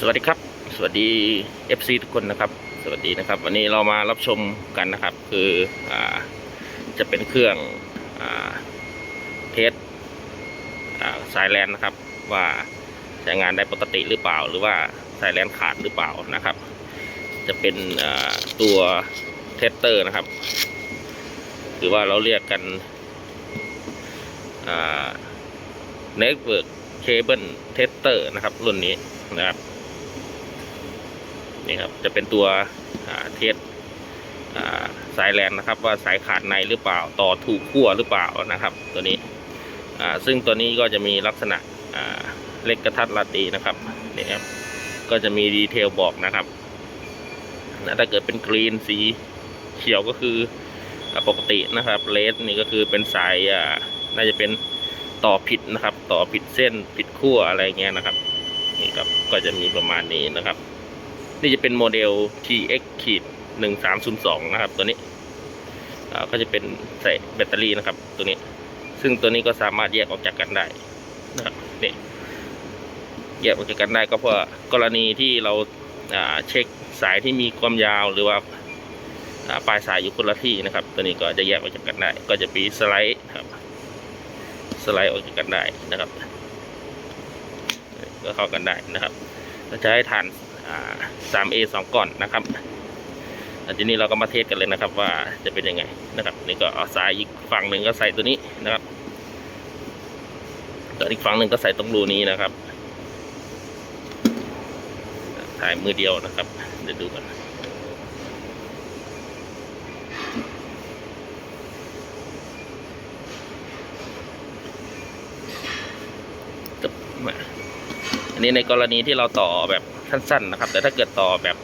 สวัสดีครับ สวัสดี FC ทุกคนนะครับ สวัสดีนะครับ วันนี้เรามารับชมกันนะครับ คืออจะเป็นเครื่องอเทสอ่าสายแลนนะครับ ว่าใช้งานได้ปกติหรือเปล่า หรือว่าสายแลนขาดหรือเปล่านะครับ จะเป็นตัวเทสเตอร์นะครับ หรือว่าเราเรียกกันอ่า Network Cable Tester นะครับ รุ่นนี้นะครับ นี่ครับจะเป็นตัวเทสสายแลนนะครับ ว่าสายขาดในหรือเปล่าต่อถูกขั้วหรือเปล่านะครับ ตัวนี้ซึ่งตัวนี้ก็จะมีลักษณะเล็กกระทัดรัดดีนะครับนี่ครับก็จะมีดีเทลบอกนะครับถ้าเกิดเป็นกรีนสีเขียวก็คืออปกตินะครับเลสนี่ก็คือเป็นสายน่าจะเป็นต่อผิดนะครับ ต่อผิดเส้นผิดขั้วอะไรเงี้ยนะครับ นี่ครับก็จะมีประมาณนี้นะครับ นี่จะเป็นโมเดล TX ขีดหนึ่งสามศูนย์สองนะครับ ตัวนี้ก็จะเป็นใส่แบตเตอรี่นะครับ ตัวนี้ ซึ่งตัวนี้ก็สามารถแยกออกจากกันได้นะครับนี่แยกออกจากกันได้ก็เพราะกรณีที่เราเช็คสายที่มีความยาวหรือว่าปลายสายอยู่คนละที่นะครับ ตัวนี้ก็จะแยกออกจากกันได้ ก็จะมีสไลด์ครับสไลด์ออกจากกันได้นะครับ ก็เข้ากันได้นะครับเราจะให้ทาน สามเอสองก้อนนะครับแล้วทีนี้เราก็มาเทสกันเลยนะครับ ว่าจะเป็นยังไงนะครับ นี่ก็เอาสายอีกฝั่งหนึ่งก็ใส่ตัวนี้นะครับต่วนอีกฝั่งหนึ่งก็ใส่ตรงรูนี้นะครับ ถ่ายมือเดียวนะครับ เดี๋ยวดูกันอันนี้ในกรณีที่เราต่อแบบ สั้นๆนะครับ แต่ถ้าเกิดต่อแบบ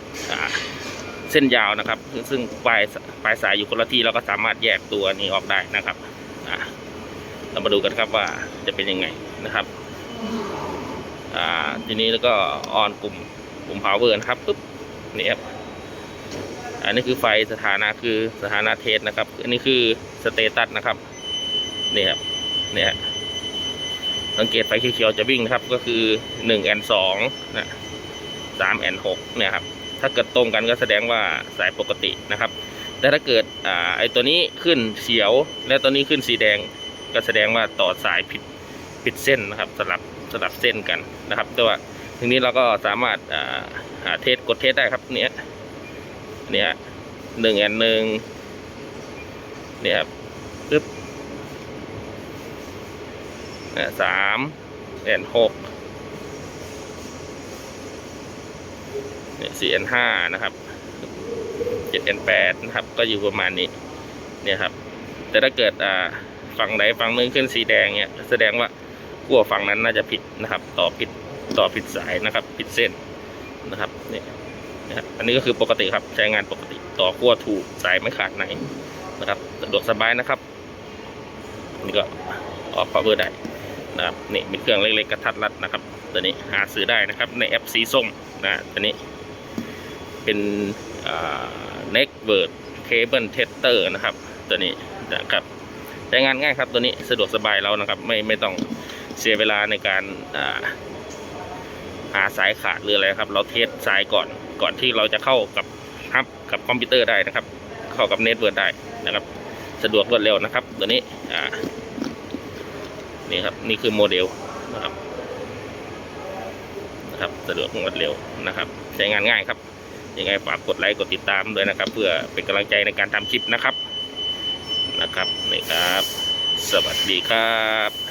เส้นยาวนะครับ ซึ่งปลายปลายสายอยู่คนละที่เราก็สามารถแยกตัวนี้ออกได้นะครับเรามาดูกันครับว่าจะเป็นยังไงนะครับทีนี้แล้วก็ออนปุ่มปุ่ม power นะครับปุ๊บนี่ครับอันนี้คือไฟสถานะคือสถานะเทสนะครับ อันนี้คือสเตตัสนะครับนี่ครับเนี่ยสังเกตไฟเขียวๆจะวิ่งนะครับก็คือหนึ่งแอนสองนะ สามแอนหกเนี่ยครับถ้าเกิดตรงกันก็แสดงว่าสายปกตินะครับ แต่ถ้าเกิดอ่าไอตัวนี้ขึ้นเขียว และตัวนี้ขึ้นสีแดงก็แสดงว่าต่อสายผิดผิดเส้นนะครับสลับสลับเส้นกันนะครับแต่ว่าทีนี้เราก็สามารถอ่าหาเทสกดเทสได้ครับเนี้ยเนี่ยหนึ่งแอนหนึ่งเนี่ยครับปึ๊บสามแอนหก เนี่ยสี่แอนะครับเจ็ดแอนะครับ ก็อยู่ประมาณนี้ เนี่ยครับ แต่ถ้าเกิดอ่าฝั่งไหนฝั่งหนึงขึ้นสีแดงเนี่ยแสดงว่าขั้วฝั่งนั้นน่าจะผิดนะครับ ต่อผิดต่อผิดสายนะครับ ผิดเส้นนะครับเนี่ยนะครับอันนี้ก็คือปกติครับใช้งานปกติต่อขั้วถูกสายไม่ขาดไหนนะครับสะดวกสบายนะครับนี่ก็ออก power ได้นะครับนี่เป็นเครื่องเล็กๆกระทัดรัดนะครับ ตัวนี้หาซื้อได้นะครับในแอปสีส้มนะตัวนี้ เป็นเน็กเวิร์ดเคเบิลเทสเตอร์นะครับ ตัวนี้นะครับใช้งานง่ายครับตัวนี้สะดวกสบายเรานะครับ ไม่ไม่ต้องเสียเวลาในการหาสายขาดหรืออะไรครับ เราเทสสายก่อนก่อนที่เราจะเข้ากับฮับกับคอมพิวเตอร์ได้นะครับ เข้ากับเน็ตเวิร์ดได้นะครับ สะดวกรวดเร็วนะครับ ตัวนี้อ่านี่ครับนี่คือโมเดลนะครับนะครับสะดวกรวดเร็วนะครับ ใช้งานง่ายครับ ยังไงฝากกดไลค์กดติดตามด้วยนะครับ เพื่อเป็นกำลังใจในการทำคลิปนะครับนะครับนี่ครับ สวัสดีครับ